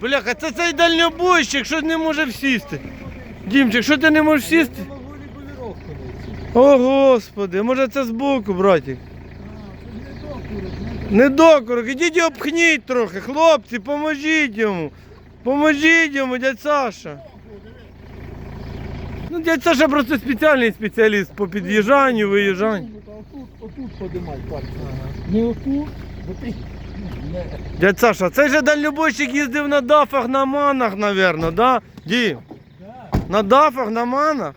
Бляха, це цей дальнобойщик, що не може всісти. Дімчик, що ти не можеш сісти? О, Господи, може це збоку, братик. Не докорок, ідіть обхніть трохи, хлопці, поможіть йому. Поможіть йому, дядь Саша. Ну, дядь Саша просто спеціальний спеціаліст по під'їжджанню, виїжджанню. Отут, подимай пальці. Не отут, бо ти. Дядь Саша, цей же дальнобойщик їздив на дафах, на манах, напевно, да? Дім? На дафах, на манах?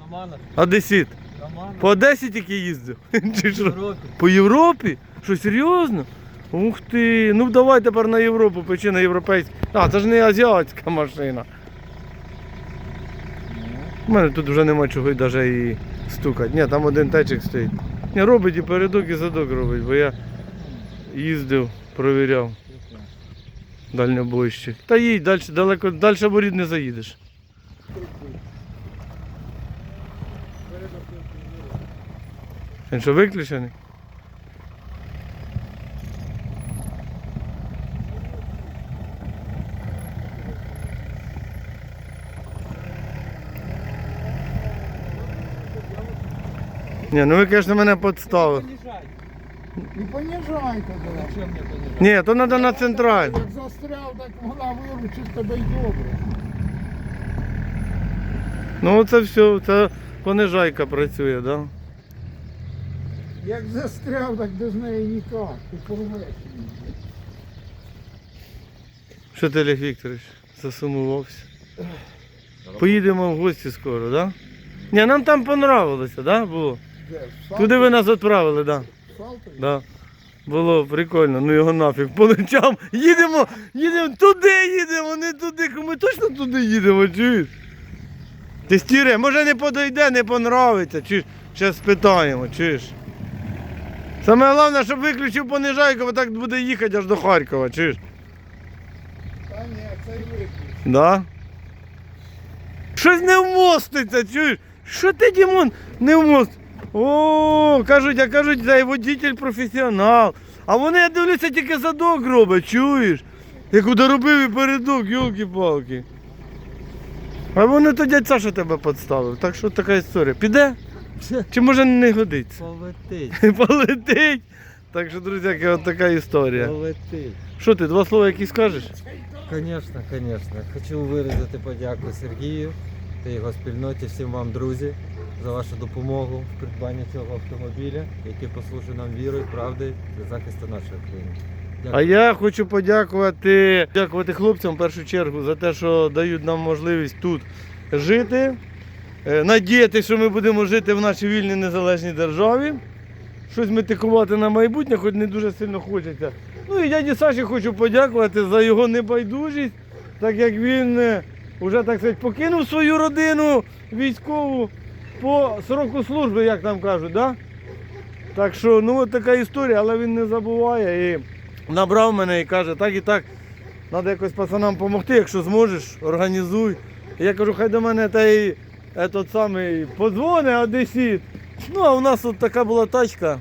Романа, Одесит. Романа. По Одесі тільки їздив. Чи що? Європі. По Європі? Що, серйозно? Ух ти. Ну давай тепер на Європу печи на європейську. А, це ж не азіатська машина. У мене тут вже нема чого й навіть і стукати. Ні, там один течик стоїть. Ні, робить і передок, і задок робить, бо я їздив, провіряв. Дальнобойщик. Та їдь далі, далеко, далі борід не заїдеш. Він що виключений? Ні, ну ви, звісно, мене підставили. Не понижай тогда. Зачем мне понижать? Ні, то треба на централь. Як застряв, так вона виручить тебе й добре. Ну це все, це понижайка працює, так? Да? Як застряв, так без неї ніяк. Ти порвеш її. Що ти, Олег Вікторович, засумувався? Поїдемо в гості скоро, так? Да? Ні, нам там понравилося, да, було? В Салтові? Туди ви нас відправили, так. Да. Да. Було прикольно, ну його нафіг. По ночам їдемо, їдемо туди, їдемо, не туди. Ми точно туди їдемо, чуєш? Ти стіре, може не подойде, не понравиться, чуєш? Зараз спитаємо, чуєш? Саме головне, щоб виключив понижайку, бо так буде їхати аж до Харкова, чуєш? Та ні, цей виключ. Да? Щось не вмоститься, чуєш? Що ти, Дімон, не вмоститься? О, кажуть, а кажуть, цей водитель професіонал. А вони, я дивлюся, тільки задок роблять, чуєш? Як доробив і передок, йолки-палки. А вони то дядь Саша тебе підставив. Так що така історія. Піде? Чи може не годиться? Полетить. Полетить. Так що, друзяки, от така історія. Полетить. Що ти, два слова якісь скажеш? Конечно, конечно. Хочу виразити подяку Сергію та його спільноті, всім вам, друзі, за вашу допомогу в придбанні цього автомобіля, який послужить нам вірою, правдою для захисту нашої країни. А я хочу подякувати дякувати хлопцям в першу чергу за те, що дають нам можливість тут жити. Е, Надіятися, що ми будемо жити в нашій вільній незалежній державі. Щось метикувати на майбутнє, хоч не дуже сильно хочеться. Ну і дяді Саші хочу подякувати за його небайдужість, так як він е, уже так сказати, покинув свою родину військову по сроку служби, як там кажуть, да? Так що, ну от така історія, але він не забуває і набрав мене і каже, так і так, треба якось пацанам допомогти, якщо зможеш, організуй. І я кажу, хай до мене та й этот самий подзвони одесіт. Ну, а у нас от така була тачка.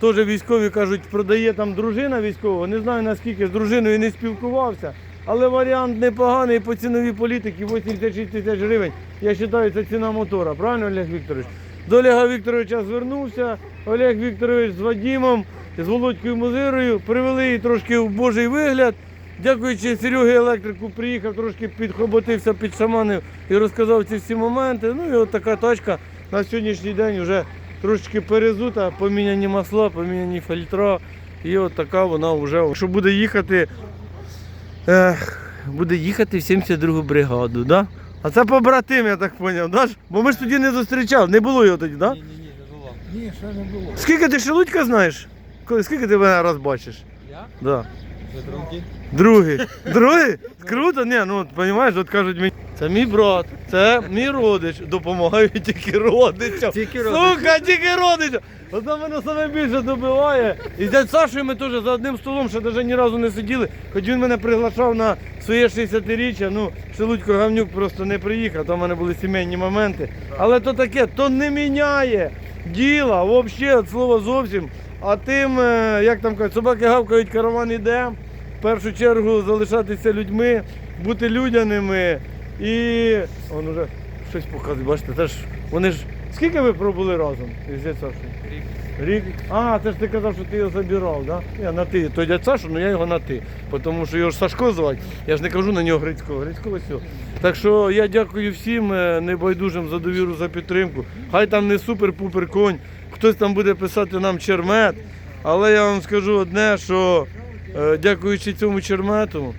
Теж військові кажуть, продає там дружина військова. Не знаю наскільки з дружиною не спілкувався. Але варіант непоганий по ціновій політиці 86 тисяч гривень. Я вважаю, це ціна мотора. Правильно, Олег Вікторович? До Олега Вікторовича звернувся. Олег Вікторович з Вадімом, з Володькою Музирою привели її трошки в божий вигляд. Дякуючи Серегі Електрику, приїхав, трошки підхоботився, підшаманив і розказав ці всі моменти. Ну і от така тачка на сьогоднішній день вже трошечки перезута, поміняні масла, поміняні фільтра. І от така вона вже, що буде їхати, буде їхати в 72-гу бригаду, да? А це побратим, я так зрозумів, да? Бо ми ж тоді не зустрічали, не було його тоді, да? Ні, ні, ні, не було. Ні, ще не було. Скільки ти Шелудька знаєш? Скільки ти мене раз бачиш? Я? Да. Другий. Другий? Круто? Ні, ну розумієш, от кажуть мені. Це мій брат, це мій родич. Допомагаю тільки родичам. Тільки родичам. Сука, тільки родичам. Оце мене саме більше добиває. І з дядь Сашою ми теж за одним столом ще навіть ні разу не сиділи. Хоч він мене приглашав на своє 60-річчя. Ну, Шелудько Гавнюк просто не приїхав, там в мене були сімейні моменти. Але то таке, то не міняє діла, взагалі, від слова зовсім. А тим, е, як там кажуть, собаки гавкають, караван іде. в першу чергу залишатися людьми, бути людяними і. Он уже щось показує, бачите, теж вони ж. Скільки ви пробули разом із дядь Сашою? Рік. Рік. А, це ж ти казав, що ти його забирав, да? Я на ти. Той дядь Сашу, ну я його на ти. Тому що його ж Сашко звати. Я ж не кажу на нього Грицького. Грицького все. Так що я дякую всім е, небайдужим за довіру, за підтримку. Хай там не супер-пупер конь, хтось там буде писати нам чермет. Але я вам скажу одне, що е, дякуючи цьому чермету,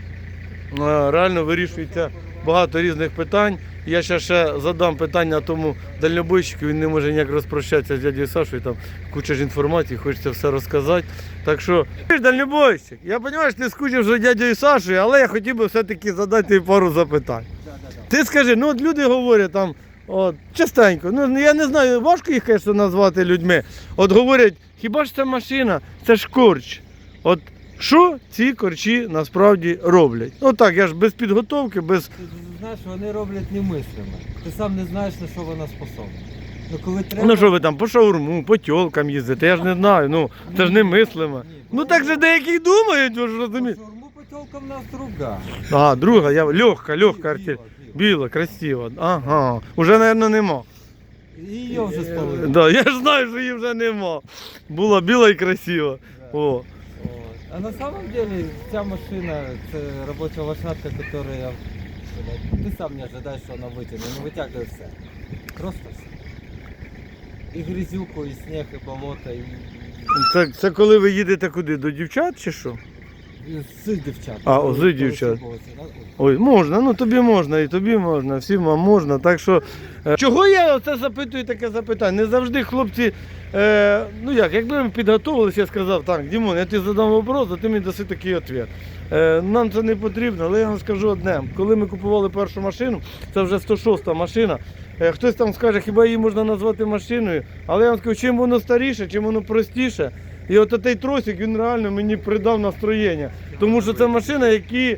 е, реально вирішується багато різних питань. Я ще, ще задам питання тому дальнобойщику, він не може ніяк розпрощатися з дядю Сашою, там куча ж інформації, хочеться все розказати. Так що, ти ж дальнобойщик, я розумію, що ти скучив за дядю Сашою, але я хотів би все-таки задати пару запитань. Ти скажи, ну от люди говорять там, от, частенько, ну я не знаю, важко їх, звісно, назвати людьми. От говорять, хіба ж це машина, це ж корч. От що ці корчі насправді роблять? Ну так, я ж без підготовки, без. Ти знаєш, вони роблять немислимо. Ти сам не знаєш, на що вона способна. Ну коли треба. Ну що ви там по шаурму, по тьолкам їздите, я ж не знаю, ну це ж немислимо. Ні, Ну так же деякі думають, ви ж розумієте. шаурму по тілкам нас друга. А, друга, я легка, легка артель. Біла, біла. Біла, красива. Ага. Уже, мабуть, нема. І її вже спалили. Да, я ж знаю, що її вже нема. Була біла і красива. О. Вот. А на самом деле вся машина це робоча лошадка, которая ты сам не ожидаешь, что она вытянет. Ну вытягивает все. Просто все. І грязюку, і сніг, і болото, і, Це, це коли ви їдете куди? До дівчат чи що? З дівчат. А, о, з дівчат. Ой, можна, ну тобі можна, і тобі можна, всім вам можна. Так що, е, чого я це запитую таке запитання? Не завжди хлопці, е, ну як, якби ми підготувалися, я сказав, так, Дімон, я тобі задам вопрос, а ти мені даси такий відповідь. Е, нам це не потрібно, але я вам скажу одне. Коли ми купували першу машину, це вже 106 машина. е, Хтось там скаже, хіба її можна назвати машиною, але я вам скажу, чим воно старіше, чим воно простіше. І от цей тросик він реально мені придав настроєння. Тому що це машина, які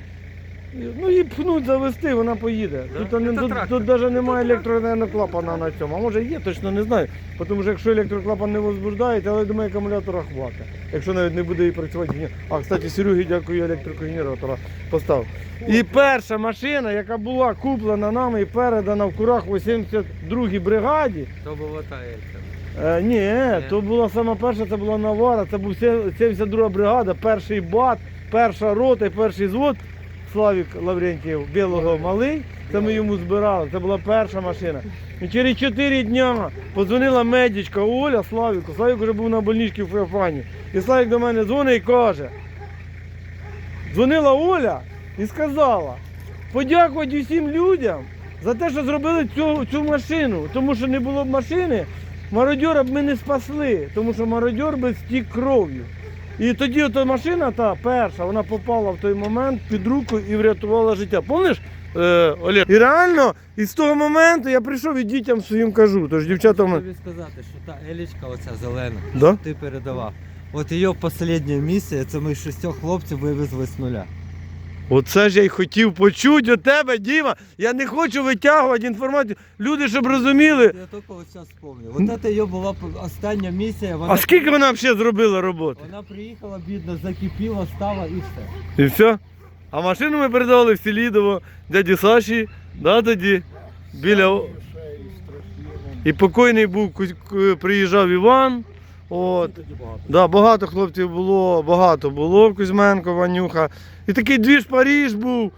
Ну її пхнуть завести, вона поїде. Тут, не, тут, тут навіть немає електроклапана на цьому. А може є, точно не знаю. Тому що якщо електроклапан не возбуждається, але я думаю, акумулятора хватить. Якщо навіть не буде її працювати. А, кстати, Серегі дякую електрокогенератора поставив. І перша машина, яка була куплена нами і передана в Курах 82-й бригаді. То була та Елька. Е, ні, то була сама перша, це була Навара, це був се- 72 бригада, перший бат, перша рота і перший звод. Славік Лаврентьєв, білого малий, це ми йому збирали, це була перша машина. І через 4 дня подзвонила медичка Оля Славіку. Славік вже був на больничці в Феофані. І Славік до мене дзвонить і каже. Дзвонила Оля і сказала, подякувати усім людям за те, що зробили цю, цю машину. Тому що не було б машини, мародьора б ми не спасли, тому що мародьор би стік кров'ю. І тоді ота машина, та перша, вона попала в той момент під руку і врятувала життя. Помниш, е, Олег? І реально, і з того моменту я прийшов і дітям своїм кажу. Тож дівчатам. Тобі сказати, що та Елічка, оця зелена, Да? ти передавав. От її остання місія, це ми шістьох хлопців вивезли з нуля. Оце ж я й хотів почути від тебе, Діма. Я не хочу витягувати інформацію. Люди, щоб розуміли. Я тільки ось зараз вспомнив. От це її була остання місія. Вона, А скільки вона взагалі зробила роботи? Вона приїхала, бідно, закипіла, стала і все. І все. А машину ми передавали в Селідово, дяді Саші, да, тоді, біля. І покойний був, приїжджав Іван. От. Да, багато хлопців було, багато було в Кузьменко, Ванюха. І такий двіж Паріж був.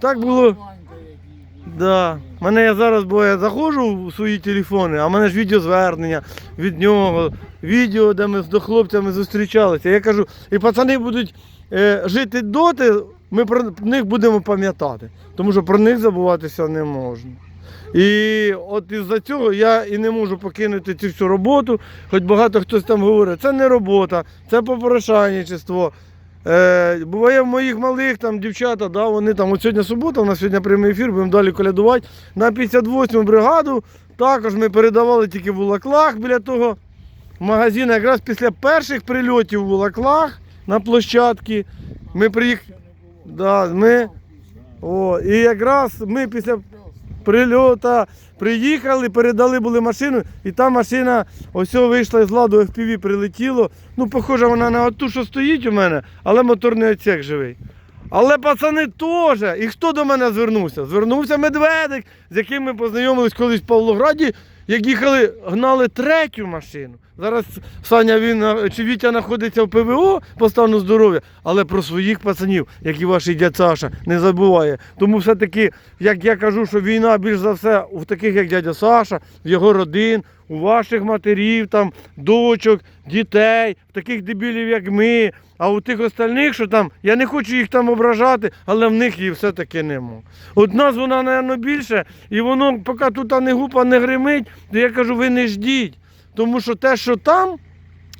Так було. Да. Мене я зараз, бо я заходжу в свої телефони, а в мене ж відеозвернення від нього, відео, де ми з до хлопцями зустрічалися. Я кажу, і пацани будуть е, жити доти, ми про них будемо пам'ятати. Тому що про них забуватися не можна. І от із-за цього я і не можу покинути цю всю роботу, хоч багато хтось там говорить, це не робота, це попрошайничество. Е, буває в моїх малих там дівчата, да, вони там, от сьогодні субота, у нас сьогодні прямий ефір, будемо далі колядувати. На 58-му бригаду також ми передавали тільки в Улаклах біля того магазину. Якраз після перших прильотів в Улаклах на площадці ми приїхали. Да, ми, о, і якраз ми після прильота приїхали, передали були машину, і та машина ось вийшла з ладу FPV, прилетіло. Ну, похоже, вона на ту, що стоїть у мене, але моторний отсек живий. Але пацани теж. І хто до мене звернувся? Звернувся медведик, з яким ми познайомились колись в Павлограді, як їхали, гнали третю машину. Зараз Саня він чи Вітя знаходиться в ПВО по стану здоров'я, але про своїх пацанів, як і ваш дядь Саша, не забуває. Тому все-таки, як я кажу, що війна більш за все у таких, як дядя Саша, в його родин, у ваших матерів, там, дочок, дітей, в таких дебілів, як ми. А у тих остальних, що там, я не хочу їх там ображати, але в них її все-таки нема. От нас вона, напевно, більше, і воно, поки тут не гупа не гримить, то я кажу, ви не ждіть. Тому що те, що там,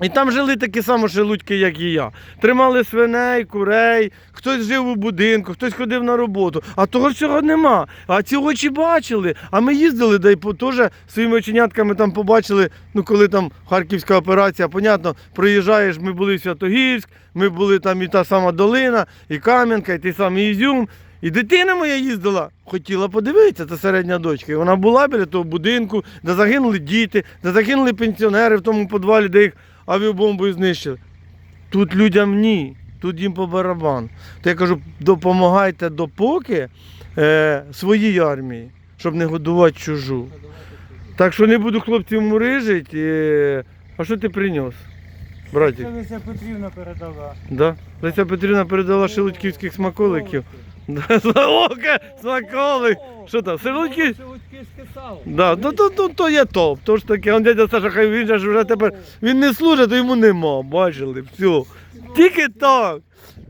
і там жили такі самі шелудьки, як і я. Тримали свиней, курей, хтось жив у будинку, хтось ходив на роботу. А того всього нема. А ці очі бачили. А ми їздили, да й теж своїми оченятками там побачили, ну коли там харківська операція, понятно, проїжджаєш, ми були в Святогірськ, ми були там і та сама долина, і Кам'янка, і той самий Ізюм. І дитина моя їздила, хотіла подивитися, це середня дочка. І вона була біля того будинку, де загинули діти, де загинули пенсіонери в тому підвалі, де їх авіабомбою знищили. Тут людям ні, тут їм по барабан. То я кажу, допомагайте допоки е, своїй армії, щоб не годувати чужу. Так що не буду хлопців мурижити. Е, а що ти приніс? Братик? Це Леся Петрівна передала. Да? Леся Петрівна передала шелудьківських смаколиків. Ока, смаколик. Що там, шелудьки? Да, ну то, то, то є топ. То ж таке, он дядя Саша, хай він же ж вже тепер. Він не служить, то йому нема. Бачили, все. Тільки так.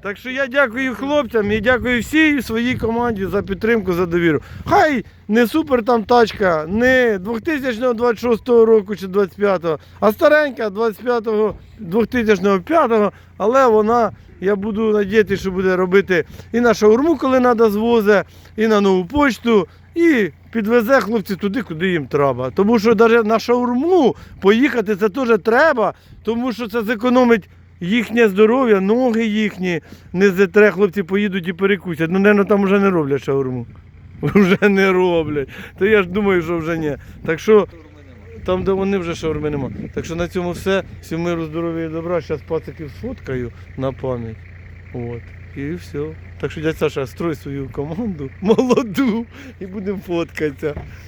Так що я дякую хлопцям і дякую всій своїй команді за підтримку, за довіру. Хай не супер там тачка, не 2026 року чи 25-го, а старенька 25-го, 2005-го, але вона, я буду надіятися, що буде робити і на шаурму, коли треба звозе, і на нову почту, і підвезе хлопців туди, куди їм треба. Тому що навіть на шаурму поїхати це теж треба, тому що це зекономить їхнє здоров'я, ноги їхні, не зетре, хлопці поїдуть і перекусять. Ну, напевно, там вже не роблять шаурму. Вже не роблять. То я ж думаю, що вже ні. Так що там, де вони вже шаурми нема. Так що на цьому все. Всім миру, здоров'я і добра. Зараз пациків сфоткаю на пам'ять. От. І все. Так що дядь Саша, строй свою команду молоду і будемо фоткатися.